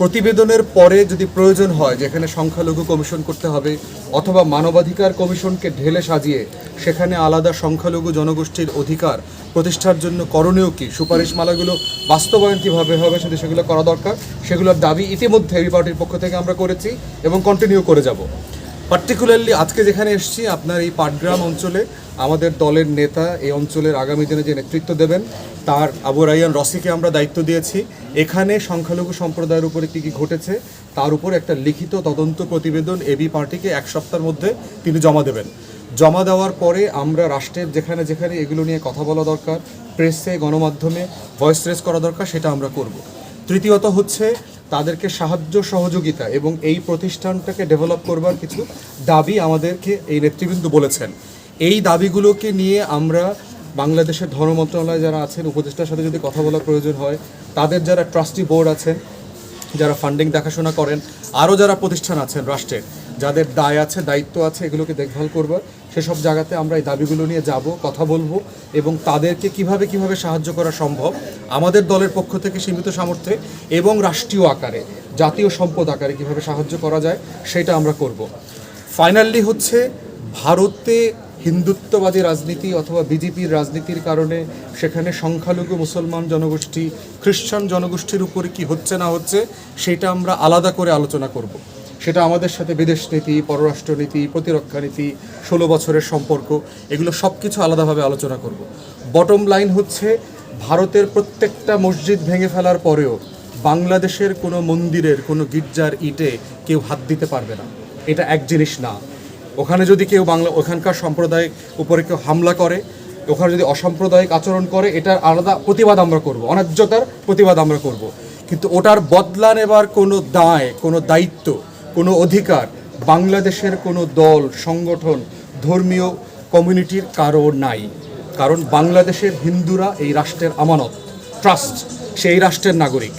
প্রতিবেদনের পরে যদি প্রয়োজন হয়, যেখানে সংখ্যালঘু কমিশন করতে হবে, অথবা মানবাধিকার কমিশনকে ঢেলে সাজিয়ে সেখানে আলাদা সংখ্যালঘু জনগোষ্ঠীর অধিকার প্রতিষ্ঠার জন্য করণীয় কি? সুপারিশমালাগুলো বাস্তবায়ন কীভাবে হবে সেটা সেগুলো করা দরকার। সেগুলোর দাবি ইতিমধ্যে এই পার্টির পক্ষ থেকে আমরা করেছি এবং কন্টিনিউ করে যাব। পার্টিকুলারলি আজকে যেখানে এসেছি, আপনার এই পাটগ্রাম অঞ্চলে, আমাদের দলের নেতা এই অঞ্চলের আগামী দিনে যে নেতৃত্ব দেবেন, তার আবু রাইয়ান রসিকে আমরা দায়িত্ব দিয়েছি। এখানে সংখ্যালঘু সম্প্রদায়ের উপরে কী কী ঘটেছে, তার উপর একটা লিখিত তদন্ত প্রতিবেদন এবি পার্টিকে এক সপ্তাহের মধ্যে তিনি জমা দেবেন। জমা দেওয়ার পরে আমরা রাষ্ট্রের যেখানে যেখানে এগুলো নিয়ে কথা বলা দরকার, প্রেসে, গণমাধ্যমে, ভয়েস রেস করা দরকার, সেটা আমরা করব। তৃতীয়ত হচ্ছে তাদেরকে সাহায্য, সহযোগিতা এবং এই প্রতিষ্ঠানটাকে ডেভেলপ করবার কিছু দাবি আমাদেরকে এই নেতৃবৃন্দ বলেছেন। এই দাবিগুলোকে নিয়ে আমরা বাংলাদেশের ধর্ম মন্ত্রণালয়ে যারা আছেন, উপদেষ্টার সাথে যদি কথা বলার প্রয়োজন হয়, তাদের যারা ট্রাস্টি বোর্ড আছেন, যারা ফান্ডিং দেখাশোনা করেন, আরও যারা প্রতিষ্ঠান আছেন রাষ্ট্রের, যাদের দায় আছে, দায়িত্ব আছে, এগুলোকে দেখভাল করবার সেসব জায়গাতে আমরা এই দাবিগুলো নিয়ে যাব, কথা বলব এবং তাদেরকে কীভাবে কীভাবে সাহায্য করা সম্ভব আমাদের দলের পক্ষ থেকে সীমিত সামর্থ্যে এবং রাষ্ট্রীয় আকারে, জাতীয় সম্পদ আকারে কীভাবে সাহায্য করা যায় সেটা আমরা করব ফাইনালি হচ্ছে ভারতে হিন্দুত্ববাদী রাজনীতি অথবা বিজেপির রাজনীতির কারণে সেখানে সংখ্যালঘু মুসলমান জনগোষ্ঠী, খ্রিস্টান জনগোষ্ঠীর উপরে কি হচ্ছে না হচ্ছে সেটা আমরা আলাদা করে আলোচনা করব। সেটা আমাদের সাথে বিদেশ নীতি পররাষ্ট্রনীতি প্রতিরক্ষা নীতি, ষোলো বছরের সম্পর্ক, এগুলো সব কিছু আলাদাভাবে আলোচনা করব। বটম লাইন হচ্ছে, ভারতের প্রত্যেকটা মসজিদ ভেঙে ফেলার পরেও বাংলাদেশের কোনো মন্দিরের, কোনো গির্জার ইটে কেউ হাত দিতে পারবে না। এটা এক জিনিস না। ওখানে যদি কেউ বাংলা, ওখানকার সম্প্রদায়ের উপরে কেউ হামলা করে, ওখানে যদি অসাম্প্রদায়িক আচরণ করে, এটার আলাদা প্রতিবাদ আমরা করব। অন্যায্যতার প্রতিবাদ আমরা করব। কিন্তু ওটার বদলা নেবার কোনো দায়, কোনো দায়িত্ব কোনো অধিকার বাংলাদেশের কোনো দল, সংগঠন, ধর্মীয় কমিউনিটির কারও নাই। কারণ বাংলাদেশের হিন্দুরা এই রাষ্ট্রের আমানত ট্রাস্ট সেই রাষ্ট্রের নাগরিক।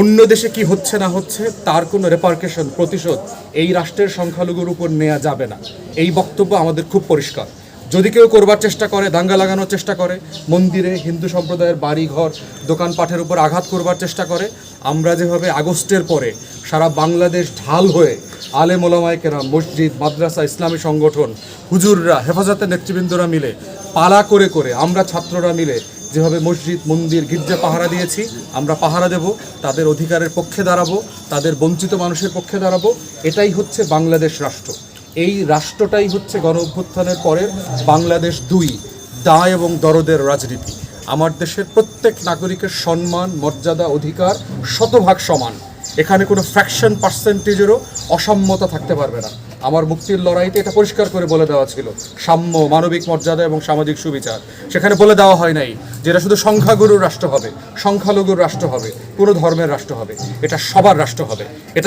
অন্য দেশে কি হচ্ছে না হচ্ছে, তার কোনো রেপার্কেশন প্রতিশোধ এই রাষ্ট্রের সংখ্যালঘুর উপর নেওয়া যাবে না। এই বক্তব্য আমাদের খুব পরিষ্কার। যদি কেউ করবার চেষ্টা করে, দাঙ্গা লাগানোর চেষ্টা করে, মন্দিরে হিন্দু সম্প্রদায়ের বাড়ি ঘর দোকানপাঠের উপর আঘাত করবার চেষ্টা করে আমরা যেভাবে আগস্টের পরে সারা বাংলাদেশ ঢাল হয়ে আলে মোলামায়কেরা মসজিদ, মাদ্রাসা, ইসলামী সংগঠন, হুজুররা, হেফাজতের নেতৃবৃন্দরা মিলে পালা করে করে আমরা ছাত্ররা মিলে যেভাবে মসজিদ, মন্দির, গির্জা পাহারা দিয়েছি, আমরা পাহারা দেব, তাদের অধিকারের পক্ষে দাঁড়াবো, তাদের বঞ্চিত মানুষের পক্ষে দাঁড়াবো, এটাই হচ্ছে বাংলাদেশ রাষ্ট্র। এই রাষ্ট্রটাই হচ্ছে গণ অভ্যুত্থানের পরে বাংলাদেশ দুই, দায় এবং দরদের রাজনীতি। আমার দেশের প্রত্যেক নাগরিকের সম্মান, মর্যাদা, অধিকার শতভাগ সমান। এখানে কোনো ফ্র্যাকশন পার্সেন্টেজেরও অসাম্যতা থাকতে পারবে না। আমার মুক্তির লড়াইতে এটা পরিষ্কার করে বলে দেওয়া ছিল। সাম্য, মানবিক মর্যাদা এবং সামাজিক সুবিচার। সেখানে বলে দেওয়া হয় নাই যেটা শুধু সংখ্যাগুরুর রাষ্ট্র হবে, সংখ্যালঘুর রাষ্ট্র হবে, কোনো ধর্মের রাষ্ট্র হবে, এটা সবার রাষ্ট্র হবে। এটা